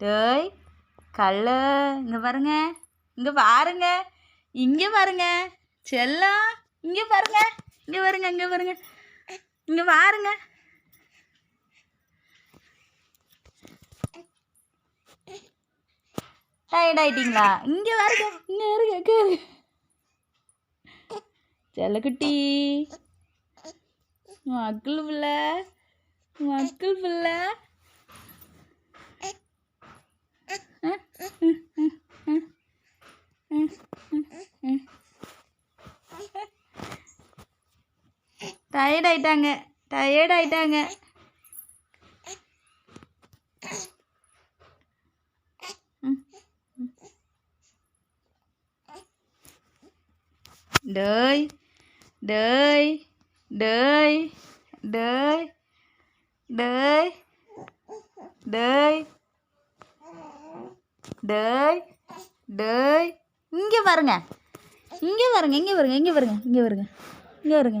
டேய் கல்ல இங்கே பாருங்க. இங்கே பாருங்க. இங்கே பாருங்க. செல்லம் இங்கே பாருங்க. இங்கே பாருங்க இங்கே பாருங்க. இங்கே பாருங்க. டயர்ட் ஆயிட்டீங்களா? இங்கே பாருங்க. இங்கே வருங்க இங்கே இருங்க செல்லக்குட்டி. மக்கள் பிள்ளை மக்கள் பிள்ளை டயர்ட் ஆயிட்டாங்க. டயர்ட் ஆயிட்டாங்க. டேய் டேய் டேய் டேய் டேய் டேய் டேய் டேய். இங்கே பாருங்க. இங்கே பாருங்க இங்கே பாருங்க இங்கே பாருங்க இங்கே பாருங்க இங்கே பாருங்க.